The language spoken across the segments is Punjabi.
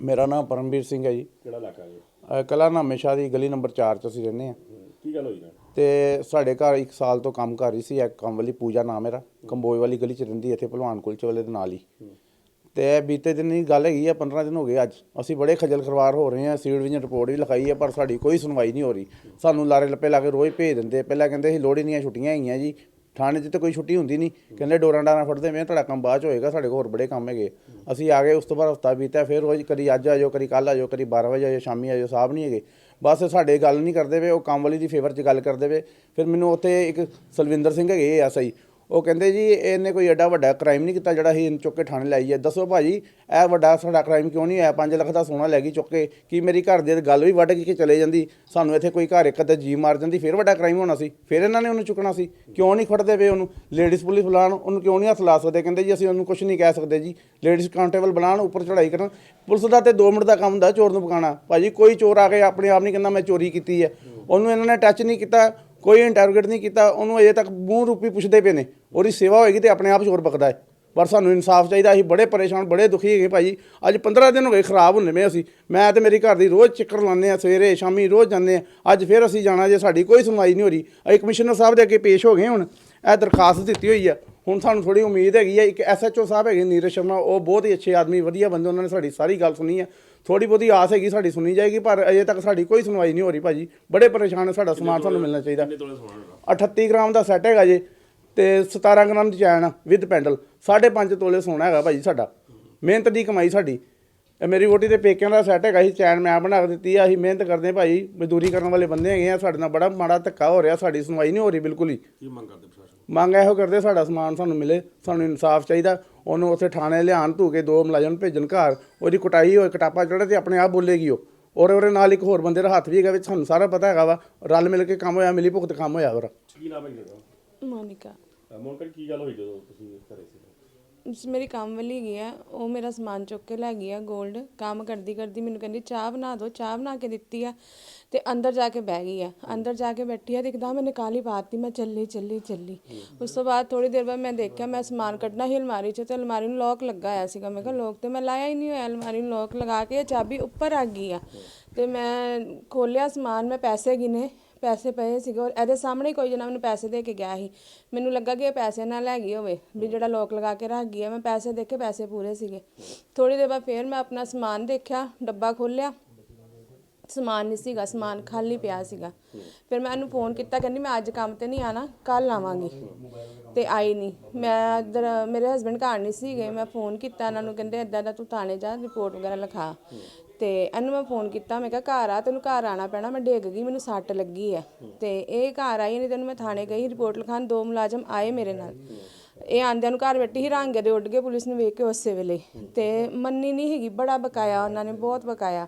ਮੇਰਾ ਨਾਮ ਪਰਮਵੀਰ ਸਿੰਘ ਹੈ ਜੀ। ਕਿਹੜਾ ਇਲਾਕਾ ਹੈ ਅਹ ਕਲਾ ਨਾਮੇ ਸ਼ਾਹ ਦੀ ਗਲੀ ਨੰਬਰ 4 ਚ ਅਸੀਂ ਰਹਿੰਦੇ ਆ ਕੀ ਗੱਲ ਹੋਈ ਨਾ ਤੇ ਸਾਡੇ ਘਰ ਇੱਕ ਸਾਲ ਤੋਂ ਕੰਮ ਕਰ ਰਹੀ ਸੀ ਇੱਕ ਕੰਮ ਵਾਲੀ ਪੂਜਾ ਨਾਮ ਮੇਰਾ। ਕੰਬੋਏ ਵਾਲੀ ਗਲੀ ਚ ਰਹਿੰਦੀ ਹੈ ਇੱਥੇ ਭਲਵਾਨ ਕੁਲਚੇ ਵਾਲੇ ਦੇ ਨਾਲ ਹੀ। ਤੇ ਬੀਤੇ ਦਿਨ ਦੀ ਗੱਲ ਹੈਗੀ ਆ 15 ਦਿਨ ਹੋ ਗਏ ਅੱਜ। ਅਸੀਂ ਬੜੇ ਖੱਜਲ ਖਰਵਾਰ ਹੋ ਰਹੇ ਹਾਂ ਸੀਡ ਵਿਜਨ ਰਿਪੋਰਟ ਵੀ ਲਿਖਾਈ ਹੈ ਪਰ ਸਾਡੀ ਕੋਈ ਸੁਣਵਾਈ ਨਹੀਂ ਹੋ ਰਹੀ। ਸਾਨੂੰ ਲਾਰੇ ਲੱਪੇ ਲਾ ਕੇ ਰੋਜ਼ ਭੇਜ ਦਿੰਦੇ ਪਹਿਲਾਂ ਕਹਿੰਦੇ ਸੀ ਲੋੜ ਹੀ ਨਹੀਂ ਹੈ ਛੁੱਟੀਆਂ ਹੈਗੀਆਂ ਜੀ ਥਾਣੇ 'ਚ ਤਾਂ ਕੋਈ ਛੁੱਟੀ ਹੁੰਦੀ ਨਹੀਂ। ਕਹਿੰਦੇ ਡੋਰਾਂ ਡਾਰਾਂ ਫੜਦੇ ਮੈਂ ਤੁਹਾਡਾ ਕੰਮ ਬਾਅਦ 'ਚ ਹੋਏਗਾ, ਸਾਡੇ ਕੋਲ ਹੋਰ ਬੜੇ ਕੰਮ ਹੈਗੇ। ਅਸੀਂ ਆ ਗਏ, ਉਸ ਤੋਂ ਬਾਅਦ ਹਫਤਾ ਬੀਤਿਆ, ਫਿਰ ਰੋਜ਼ ਕਦੀ ਅੱਜ ਆ ਜਾਓ, ਕਦੀ ਕੱਲ ਆ ਜਾਓ, ਕਦੀ 12 ਵਜੇ ਆ ਜਾਓ, ਸ਼ਾਮੀ ਆ ਜਾਓ ਸਾਹਿਬ ਨਹੀਂ ਹੈਗੇ। ਬਸ ਸਾਡੇ ਗੱਲ ਨਹੀਂ ਕਰਦੇ ਵੇ ਉਹ ਕੰਮ ਵਾਲੀ ਦੀ ਫੇਵਰ 'ਚ ਗੱਲ ਕਰਦੇ ਵੇ ਫਿਰ ਮੈਨੂੰ ਉੱਥੇ ਇੱਕ ਸਲਵਿੰਦਰ ਸਿੰਘ ਹੈਗੇ ਐਸਆਈ ਉਹ ਕਹਿੰਦੇ ਜੀ, ਇਹਨੇ ਕੋਈ ਐਡਾ ਵੱਡਾ ਕ੍ਰਾਈਮ ਨਹੀਂ ਕੀਤਾ ਜਿਹੜਾ ਅਸੀਂ ਇਹਨੂੰ ਚੁੱਕ ਕੇ ਥਾਣੇ ਲਾਈ ਹੈ ਦੱਸੋ ਭਾਜੀ, ਇਹ ਵੱਡਾ ਸਾਡਾ ਕ੍ਰਾਈਮ ਕਿਉਂ ਨਹੀਂ ਆਇਆ 5 ਲੱਖ ਦਾ ਸੋਨਾ ਲੈ ਗਈ ਚੁੱਕ ਕੇ। ਕੀ ਮੇਰੀ ਘਰ ਦੀ ਗੱਲ ਵੀ ਵੱਢ ਕੇ ਚਲੇ ਜਾਂਦੀ? ਸਾਨੂੰ ਇੱਥੇ ਕੋਈ ਘਰ ਇੱਕ ਅੱਧਾ ਜੀ ਮਾਰ ਜਾਂਦੀ, ਫਿਰ ਵੱਡਾ ਕ੍ਰਾਈਮ ਹੋਣਾ ਸੀ। ਫਿਰ ਇਹਨਾਂ ਨੇ ਉਹਨੂੰ ਚੁੱਕਣਾ ਸੀ। ਕਿਉਂ ਨਹੀਂ ਖੜਦੇ ਵੇ ਉਹਨੂੰ? ਲੇਡੀਜ਼ ਪੁਲਿਸ ਬੁਲਾਉਣ, ਉਹਨੂੰ ਕਿਉਂ ਨਹੀਂ ਹੱਥ ਲਾ ਸਕਦੇ? ਕਹਿੰਦੇ ਜੀ, ਅਸੀਂ ਉਹਨੂੰ ਕੁਝ ਨਹੀਂ ਕਹਿ ਸਕਦੇ ਜੀ। ਲੇਡੀਜ਼ ਕਾਉਂਟੇਬਲ ਬਣਾਉਣ ਉੱਪਰ ਚੜਾਈ ਕਰਨ। ਪੁਲਿਸ ਦਾ ਤੇ 2 ਮਿੰਟ ਦਾ ਕੰਮ ਹੁੰਦਾ ਚੋਰ ਨੂੰ ਪਕਾਣਾ ਭਾਜੀ, ਕੋਈ ਚੋਰ ਆ ਕੇ ਆਪਣੇ ਆਪ ਨਹੀਂ ਕਹਿੰਦਾ ਮੈਂ ਚੋਰੀ ਕੀਤੀ ਹੈ। ਉਹਨੂੰ ਇਹਨਾਂ ਨੇ ਟੱਚ ਨਹੀਂ ਕੀਤਾ। ਕੋਈ ਇੰਟਰੋਗੇਟ ਨਹੀਂ ਕੀਤਾ, ਉਹਨੂੰ ਅਜੇ ਤੱਕ ਮੂੰਹ ਰੂਪੀ ਪੁੱਛਦੇ ਪਏ ਨੇ। ਉਹਦੀ ਸੇਵਾ ਹੋਏਗੀ ਤੇ ਆਪਣੇ ਆਪ ਚੋਰ ਬਕਦਾ ਹੈ। ਪਰ ਸਾਨੂੰ ਇਨਸਾਫ ਚਾਹੀਦਾ, ਅਸੀਂ ਬੜੇ ਪਰੇਸ਼ਾਨ, ਬੜੇ ਦੁਖੀ ਹੈਗੇ ਭਾਜੀ। ਅੱਜ 15 ਦਿਨ ਹੋ ਗਏ, ਖਰਾਬ ਹੁੰਦੇ ਮੈਂ ਅਸੀਂ। ਮੈਂ ਤੇ ਮੇਰੀ ਘਰ ਦੀ ਰੋਜ਼ ਚੱਕਰ ਲਾਉਂਦੇ ਆ ਸਵੇਰੇ, ਸ਼ਾਮੀ ਰੋਜ਼ ਜਾਂਦੇ ਆ ਅੱਜ ਫਿਰ ਅਸੀਂ ਜਾਣਾ, ਜੇ ਸਾਡੀ ਕੋਈ ਸੁਣਵਾਈ ਨਹੀਂ ਹੋ ਰਹੀ। ਅਸੀਂ ਕਮਿਸ਼ਨਰ ਸਾਹਿਬ ਦੇ ਅੱਗੇ ਪੇਸ਼ ਹੋ ਗਏ ਹੁਣ। ਇਹ ਦਰਖਾਸਤ ਦਿੱਤੀ ਹੋਈ ਆ। ਹੁਣ ਸਾਨੂੰ ਥੋੜੀ ਉਮੀਦ ਹੈਗੀ ਆ, ਇੱਕ ਐਸਐਚਓ ਸਾਹਿਬ ਹੈਗੇ ਨੀਰਜ ਸ਼ਰਮਾ, ਉਹ ਬਹੁਤ ਹੀ ਅੱਛੇ ਆਦਮੀ, ਵਧੀਆ ਬੰਦੇ, ਉਹਨਾਂ ਨੇ ਸਾਡੀ ਸਾਰੀ ਗੱਲ ਸੁਣੀ ਆ। ਥੋੜੀ ਬਹੁਤੀ ਆਸ ਹੈਗੀ ਸਾਡੀ ਸੁਣੀ ਜਾਏਗੀ ਪਰ ਅਜੇ ਤੱਕ ਸਾਡੀ ਕੋਈ ਸੁਣਵਾਈ ਨਹੀਂ ਹੋ ਰਹੀ ਭਾਜੀ। ਬੜੇ ਪਰੇਸ਼ਾਨ ਆ ਸਾਡਾ ਸਮਾਨ ਸਾਨੂੰ ਮਿਲਣਾ ਚਾਹੀਦਾ। ਕਿੰਨੇ ਤੋਲੇ ਸੋਨਾ ਹੋਣਾ 38 ਗ੍ਰਾਮ ਦਾ ਸੈੱਟ ਹੈਗਾ ਜੇ ਤੇ 17 ਗ੍ਰਾਮ ਦੀ ਚੈਨ ਵਿਦ ਪੈਂਡਲ। 5.5 ਤੋਲੇ ਸੋਨਾ ਹੈਗਾ ਭਾਜੀ ਸਾਡਾ। ਮਿਹਨਤ ਦੀ ਕਮਾਈ ਸਾਡੀ। ਇਹ ਮੇਰੀ ਵੋਟੀ ਦੇ ਪੇਕਿਆਂ ਦਾ ਸੈੱਟ ਹੈਗਾ ਸੀ ਚੈਨ ਮੈਂ ਬਣਾ ਦਿੱਤੀ ਆ ਅਸੀਂ ਮਿਹਨਤ ਕਰਦੇ ਭਾਈ ਮਜ਼ਦੂਰੀ ਕਰਨ ਵਾਲੇ ਬੰਦੇ ਹੈਗੇ ਆ ਸਾਡੇ ਨਾਲ ਬੜਾ ਮਾੜਾ ਧੱਕਾ ਹੋ ਰਿਹਾ ਸਾਡੀ ਸੁਣਵਾਈ ਨਹੀਂ ਹੋ ਰਹੀ ਬਿਲਕੁਲ ਹੀ। ਕੀ ਮੰਗ ਕਰਦੇ ਪ੍ਰਸ਼ਾਸਨ ਮੰਗ ਇਹੋ ਕਰਦੇ ਸਾਡਾ ਸਮਾਨ ਸਾਨੂੰ ਮਿਲੇ ਸਾਨੂੰ ਇਨਸਾਫ ਚਾਹੀਦਾ ਉਹਨੂੰ ਉੱਥੇ ਥਾਣੇ ਲਿਆਣ ਧੂ ਕੇ ਦੋ ਮੁਲਾਜ਼ਮ ਭੇਜਣ ਘਰ ਉਹਦੀ ਕੁਟਾਈ ਹੋਏ ਕਟਾਪਾ ਚੜਾ ਤੇ ਆਪਣੇ ਆਪ ਬੋਲੇਗੀ ਉਹ। ਔਰ ਉਹਦੇ ਨਾਲ ਇੱਕ ਹੋਰ ਬੰਦੇ ਦਾ ਹੱਥ ਵੀ ਹੈਗਾ ਵਿੱਚ ਸਾਨੂੰ ਸਾਰਾ ਪਤਾ ਹੈਗਾ ਵਾ ਰਲ ਮਿਲ ਕੇ ਕੰਮ ਹੋਇਆ ਮਿਲੀ ਭੁਗਤ ਕੰਮ ਹੋਇਆ ਹੋਰ ਕੀ ਨਾਮ ਹੈ ਜੀ ਮੋਨਿਕਾ। ਮੋਨਕਰ ਕੀ ਗੱਲ ਹੋਈ ਜਦੋਂ ਤੁਸੀਂ ਘਰੇ ਸੀ? ਮੇਰੀ ਕੰਮ ਵਾਲੀ ਗਈ ਆ, ਉਹ ਮੇਰਾ ਸਮਾਨ ਚੁੱਕ ਕੇ ਲੈ ਗਈ ਆ 골ਡ ਕੰਮ ਕਰਦੀ ਕਰਦੀ ਮੈਨੂੰ ਕਹਿੰਦੀ, ਚਾਹ ਬਣਾ ਦਿਓ ਚਾਹ ਬਣਾ ਕੇ ਦਿੱਤੀ ਆ ਤੇ ਅੰਦਰ ਜਾ ਕੇ ਬਹਿ ਗਈ ਆ। ਅੰਦਰ ਜਾ ਕੇ ਬੈਠੀ ਆ ਤੇ ਇੱਕਦਮ ਮੈंने ਕਾਲੀ ਪਾਤੀ, ਮੈਂ ਚੱਲੀ ਚੱਲੀ ਚੱਲੀ। ਉਸ ਤੋਂ ਬਾਅਦ ਥੋੜੀ ਦੇਰ ਬਾਅਦ ਮੈਂ ਦੇਖਿਆ ਮੈਂ ਸਮਾਨ ਕੱਢਣਾ ਸੀ ਅਲਮਾਰੀ 'ਚ ਤੇ ਅਲਮਾਰੀ ਨੂੰ ਲੋਕ ਲੱਗਾ ਹੋਇਆ ਸੀਗਾ। ਮੈਂ ਕਿਹਾ ਲੋਕ ਤੇ ਮੈਂ ਲਾਇਆ ਹੀ ਨਹੀਂ ਹੋਇਆ, ਅਲਮਾਰੀ ਨੂੰ ਲੋਕ ਲਗਾ ਕੇ ਇਹ ਚਾਬੀ ਉੱਪਰ ਆ ਗਈ ਆ। ਤੇ ਮੈਂ ਖੋਲਿਆ ਸਮਾਨ, ਮੈਂ ਪੈਸੇ ਗਿਨੇ ਪੈਸੇ ਪਏ ਸੀਗੇ ਔਰ ਇਹਦੇ ਸਾਹਮਣੇ ਹੀ ਕੋਈ ਜਣਾ ਮੈਨੂੰ ਪੈਸੇ ਦੇ ਕੇ ਗਿਆ ਸੀ। ਮੈਨੂੰ ਲੱਗਾ ਕਿ ਇਹ ਪੈਸੇ ਨਾ ਲੈ ਗਈ ਹੋਵੇ, ਵੀ ਜਿਹੜਾ ਲੋਕ ਲਗਾ ਕੇ ਰੱਖ ਗਈ ਹੈ ਮੈਂ ਪੈਸੇ ਦੇਖੇ ਪੈਸੇ ਪੂਰੇ ਸੀਗੇ। ਥੋੜੀ ਦੇਰ ਬਾਅਦ ਫੇਰ ਮੈਂ ਆਪਣਾ ਸਮਾਨ ਦੇਖਿਆ, ਡੱਬਾ ਖੋਲ੍ਹਿਆ। ਸਮਾਨ ਨਹੀਂ ਸੀਗਾ ਸਮਾਨ ਖਾਲੀ ਪਿਆ ਸੀਗਾ। ਫਿਰ ਮੈਂ ਇਹਨੂੰ ਫੋਨ ਕੀਤਾ ਕਹਿੰਦੀ ਮੈਂ ਅੱਜ ਕੰਮ ਤੇ ਨਹੀਂ ਆਣਾ ਕੱਲ ਆਵਾਂਗੀ। ਤੇ ਆਈ ਨਹੀਂ। ਮੈਂ ਇੱਧਰ ਮੇਰੇ ਹਸਬੰਡ ਘਰ ਨਹੀਂ ਸੀਗੇ ਮੈਂ ਫੋਨ ਕੀਤਾ ਇਹਨਾਂ ਨੂੰ ਕਹਿੰਦੇ ਇਦਾਂ ਦਾ ਤੂੰ ਥਾਣੇ ਜਾ ਰਿਪੋਰਟ ਵਗੈਰਾ ਲਿਖਾ। ਤੇ ਇਹਨੂੰ ਮੈਂ ਫੋਨ ਕੀਤਾ ਮੈਂ ਕਿਹਾ ਘਰ ਆ ਤੈਨੂੰ ਘਰ ਆਣਾ ਪੈਣਾ ਮੈਂ ਡਿੱਗ ਗਈ ਮੈਨੂੰ ਸੱਟ ਲੱਗੀ ਹੈ। ਤੇ ਇਹ ਘਰ ਆਈ ਨਹੀਂ ਤੈਨੂੰ ਮੈਂ ਥਾਣੇ ਗਈ ਰਿਪੋਰਟ ਲਿਖਾਣ ਦੋ ਮੁਲਾਜ਼ਮ ਆਏ ਮੇਰੇ ਨਾਲ। ਇਹ ਆਂਦਿਆਂ ਨੂੰ ਘਰ ਬੈਠੀ ਹੀ ਰੰਗ ਦੇ ਉੱਡ ਗਏ ਪੁਲਿਸ ਨੂੰ ਵੇਖ ਕੇ ਉਸੇ ਵੇਲੇ। ਤੇ ਮੰਨੀ ਨਹੀਂ ਹੈਗੀ ਬੜਾ ਬਕਾਇਆ ਉਹਨਾਂ ਨੇ ਬਹੁਤ ਬਕਾਇਆ।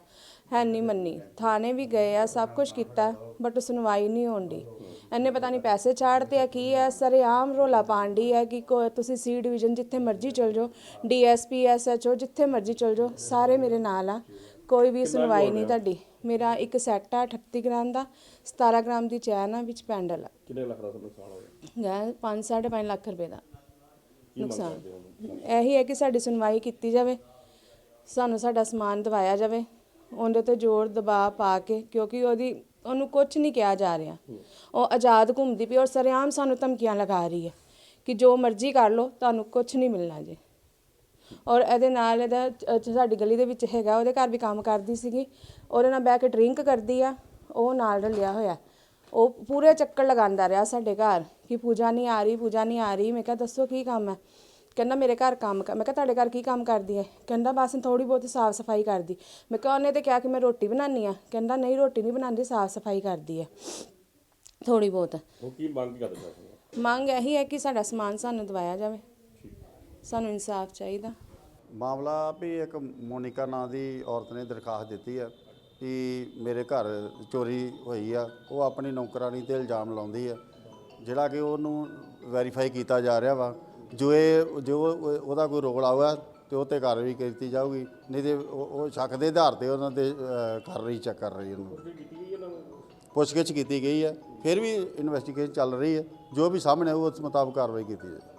ਹੈ ਨਹੀਂ ਮੰਨੀ। ਥਾਣੇ ਵੀ ਗਏ ਆ ਸਭ ਕੁਝ ਕੀਤਾ ਬਟ ਸੁਣਵਾਈ ਨਹੀਂ ਹੋਣੀ ਇਹਨੇ ਪਤਾ ਨਹੀਂ ਪੈਸੇ ਚਾੜਤੇ ਆ ਕੀ ਹੈ ਸਰੇਆਮ ਰੋਲਾ ਪਾਂਡੀ ਹੈ ਕਿ ਕੋ ਤੁਸੀਂ ਸੀ ਡਿਵੀਜ਼ਨ ਜਿੱਥੇ ਮਰਜ਼ੀ ਚਲ ਜਾਓ ਡੀਐਸਪੀ ਐਸਐਚਓ ਜਿੱਥੇ ਮਰਜ਼ੀ ਚਲ ਜਾਓ ਸਾਰੇ ਮੇਰੇ ਨਾਲ ਆ। ਕੋਈ ਵੀ ਸੁਣਵਾਈ ਨਹੀਂ ਤੁਹਾਡੀ। ਮੇਰਾ ਇੱਕ ਸੈੱਟ ਆ 38 ਗ੍ਰਾਮ ਦਾ 17 ਗ੍ਰਾਮ ਦੀ ਚੈਨ ਆ ਵਿੱਚ ਪੈਂਡਲ ਆ। ਕਿੰਨੇ ਲੱਖ ਦਾ ਨੁਕਸਾਨ ਹੋ ਗਿਆ ਹੈ 5 5.5 ਲੱਖ ਰੁਪਏ ਦਾ ਨੁਕਸਾਨ। ਇਹੀ ਹੈ ਕਿ ਸਾਡੀ ਸੁਣਵਾਈ ਕੀਤੀ ਜਾਵੇ ਸਾਨੂੰ ਸਾਡਾ ਸਮਾਨ ਦਿਵਾਇਆ ਜਾਵੇ ਉਹਦੇ ਤੇ ਜ਼ੋਰ ਦਬਾਅ ਪਾ ਕੇ ਕਿਉਂਕਿ ਉਹਦੀ ਉਹਨੂੰ ਕੁਝ ਨਹੀਂ ਕਿਹਾ ਜਾ ਰਿਹਾ। ਉਹ ਆਜ਼ਾਦ ਘੁੰਮਦੀ ਪਈ ਔਰ ਸਰੇਆਮ ਸਾਨੂੰ ਧਮਕੀਆਂ ਲਗਾ ਰਹੀ ਹੈ ਕਿ ਜੋ ਮਰਜ਼ੀ ਕਰ ਲਓ ਤੁਹਾਨੂੰ ਕੁਝ ਨਹੀਂ ਮਿਲਣਾ ਜੀ। ਔਰ ਇਹਦੇ ਨਾਲ ਇਹਦਾ ਅ, ਸਾਡੀ ਗਲੀ ਦੇ ਵਿੱਚ ਹੈਗਾ ਉਹਦੇ ਘਰ ਵੀ ਕੰਮ ਕਰਦੀ ਸੀਗੀ। ਉਹਦੇ ਨਾਲ ਬਹਿ ਕੇ ਡਰਿੰਕ ਕਰਦੀ ਆ ਉਹ ਨਾਲ ਰਲਿਆ ਹੋਇਆ। ਉਹ ਪੂਰੇ ਚੱਕਰ ਲਗਾਉਂਦਾ ਰਿਹਾ ਸਾਡੇ ਘਰ ਕਿ ਪੂਜਾ ਨਹੀਂ ਆ ਰਹੀ ਪੂਜਾ ਨਹੀਂ ਆ ਰਹੀ। ਮੈਂ ਕਿਹਾ ਦੱਸੋ ਕੀ ਕੰਮ ਹੈ? ਕਹਿੰਦਾ ਮੇਰੇ ਘਰ ਕੰਮ ਕਰ ਮੈਂ ਕਿਹਾ ਤੁਹਾਡੇ ਘਰ ਕੀ ਕੰਮ ਕਰਦੀ ਹੈ ਕਹਿੰਦਾ ਬਸ ਥੋੜੀ ਬਹੁਤੀ ਸਾਫ਼ ਸਫ਼ਾਈ ਕਰਦੀ। ਮੈਂ ਕਿਹਾ ਉਹਨੇ ਤੇ ਕਿਹਾ ਕਿ ਮੈਂ ਰੋਟੀ ਬਣਾਉਣੀ ਆ। ਕਹਿੰਦਾ ਨਹੀਂ ਰੋਟੀ ਨਹੀਂ ਬਣਾਉਂਦੀ ਸਾਫ਼ ਸਫ਼ਾਈ ਕਰਦੀ ਹੈ ਥੋੜੀ ਬਹੁਤ। ਹੁਣ ਕੀ ਮੰਗ ਕੀ ਕਰਦੇ ਮੰਗ ਇਹੀ ਹੈ ਕਿ ਸਾਡਾ ਸਮਾਨ ਸਾਨੂੰ ਦਵਾਇਆ ਜਾਵੇ। ਸਾਨੂੰ ਇਨਸਾਫ ਚਾਹੀਦਾ। ਮਾਮਲਾ ਵੀ ਇੱਕ ਮੋਨਿਕਾ ਨਾਂ ਦੀ ਔਰਤ ਨੇ ਦਰਖਾਸਤ ਦਿੱਤੀ ਹੈ ਕਿ ਮੇਰੇ ਘਰ ਚੋਰੀ ਹੋਈ ਆ। ਉਹ ਆਪਣੀ ਨੌਕਰਾਨੀ ਤੇ ਇਲਜ਼ਾਮ ਲਾਉਂਦੀ ਹੈ ਜਿਹੜਾ ਕਿ ਉਹਨੂੰ ਵੈਰੀਫਾਈ ਕੀਤਾ ਜਾ ਰਿਹਾ ਵਾ ਜੋ ਇਹ, ਜੋ ਉਹਦਾ ਕੋਈ ਰੋਲ ਆਊਗਾ ਤੇ ਉਹ ਤੇ ਕਾਰਵਾਈ ਕੀਤੀ ਜਾਊਗੀ, ਨਹੀਂ ਤੇ ਉਹ ਸ਼ੱਕ ਦੇ ਆਧਾਰ ਤੇ ਉਹਨਾਂ ਦੇ ਕਰ ਰਹੀ, ਚੈੱਕ ਕਰ ਰਹੀ ਉਹਨੂੰ। ਪੁੱਛਗਿੱਛ ਕੀਤੀ ਗਈ ਹੈ, ਫਿਰ ਵੀ ਇਨਵੈਸਟੀਗੇਸ਼ਨ ਚੱਲ ਰਹੀ ਹੈ, ਜੋ ਵੀ ਸਾਹਮਣੇ ਆਊ, ਉਸ ਮੁਤਾਬਕ ਕਾਰਵਾਈ ਕੀਤੀ ਜਾਏ